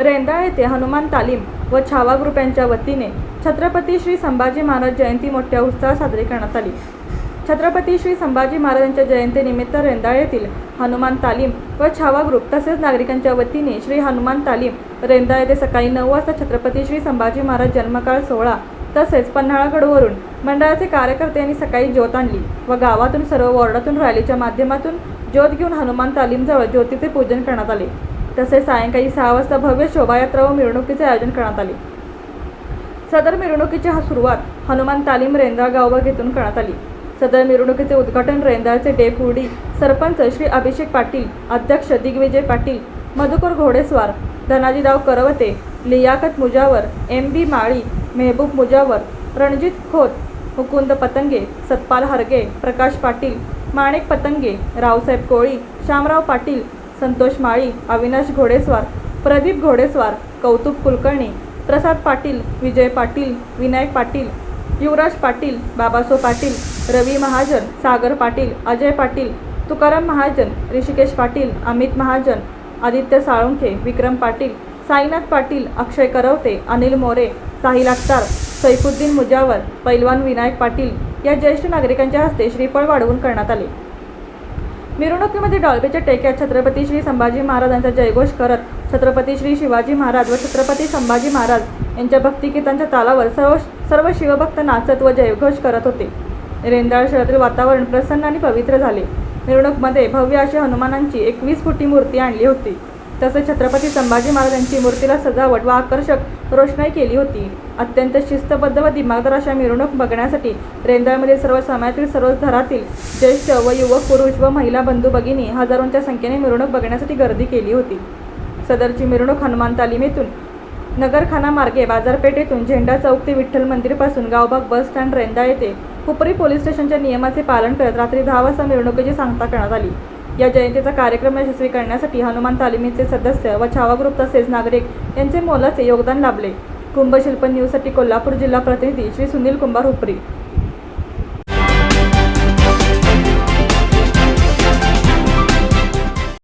रेंदाळ येथे हनुमान तालीम व छावा ग्रुप यांच्या वतीने छत्रपती श्री संभाजी महाराज जयंती मोठ्या उत्साहात साजरी करण्यात आली. छत्रपती श्री संभाजी महाराजांच्या जयंतीनिमित्त रेंदाळ येथील हनुमान तालीम व छावा ग्रुप तसेच नागरिकांच्या वतीने श्री हनुमान तालीम रेंदाळ येथे सकाळी नऊ वाजता छत्रपती श्री संभाजी महाराज जन्मकाळ सोहळा तसेच पन्हाळगडवरून मंडळाचे कार्यकर्ते यांनी सकाळी ज्योत आणली व गावातून सर्व वॉर्डातून रॅलीच्या माध्यमातून ज्योत घेऊन हनुमान तालीमजवळ ज्योतीचे पूजन करण्यात आले. तसेच सायंकाळी सहा वाजता भव्य शोभायात्रा व मिरवणुकीचे आयोजन करण्यात आले. सदर मिरवणुकीची हा सुरुवात हनुमान तालीम रेंदाळ गावभाग येथून करण्यात आली. सदर मिरवणुकीचे उद्घाटन रेंदाळचे डेपुडी सरपंच श्री अभिषेक पाटील अध्यक्ष दिग्विजय पाटील मधुकर घोडेस्वार धनाजीराव करवते लियाकत मुजावर एम बी माळी मेहबूब मुजावर रणजित खोत मुकुंद पतंगे सतपाल हरगे प्रकाश पाटील माणिक पतंगे रावसाहेब कोळी श्यामराव पाटील संतोष माळी अविनाश घोडेस्वार प्रदीप घोडेस्वार कौतुक कुलकर्णी प्रसाद पाटील विजय पाटील विनायक पाटील युवराज पाटील बाबासो पाटील रवी महाजन सागर पाटील अजय पाटील तुकाराम महाजन ऋषिकेश पाटील अमित महाजन आदित्य साळुंखे विक्रम पाटील साईनाथ पाटील अक्षय करवते अनिल मोरे साहिल अख्तार सैफुद्दीन मुजावर पैलवान विनायक पाटील या ज्येष्ठ नागरिकांच्या हस्ते श्रीफळ वाढवून करण्यात आले. मिरवणुकीमध्ये डॉल्बेच्या टेक्यात छत्रपती श्री संभाजी महाराजांचा जयघोष करत छत्रपती श्री शिवाजी महाराज व छत्रपती संभाजी महाराज यांच्या भक्तिगीतांच्या तालावर सर्व सर्व शिवभक्त नाचत व जयघोष करत होते. रेंदाळ शहरातील वातावरण प्रसन्न आणि पवित्र झाले. मिरवणूकमध्ये भव्य अशी हनुमानांची एकवीस फुटी मूर्ती आणली होती. तसेच छत्रपती संभाजी महाराजांची मूर्तीला सजावट व आकर्षक रोषणाई केली होती. अत्यंत शिस्तबद्ध व दिमागदार अशा मिरवणूक बघण्यासाठी रेंदाळमध्ये सर्व समाजातील सर्व घरातील ज्येष्ठ व युवक पुरुष व महिला बंधू भगिनी हजारोंच्या संख्येने मिरवणूक बघण्यासाठी गर्दी केली होती. सदरची मिरवणूक हनुमान तालिमेतून नगरखाना मार्गे बाजारपेठेतून झेंडा चौक ते विठ्ठल मंदिरपासून गावबाग बस स्टँड रेंदा येथे हुपरी पोलीस स्टेशनच्या नियमाचे पालन करत रात्री दहा वाजता मिरवणुकीची सांगता करण्यात आली. या जयंतीचा कार्यक्रम यशस्वी करण्यासाठी हनुमान तालिमीचे सदस्य व छावा ग्रुप तसेच नागरिक यांचे मोलाचे योगदान लाभले. कुंभशिल्प न्यूजसाठी कोल्हापूर जिल्हा प्रतिनिधी श्री सुनील कुंभार हुपरी.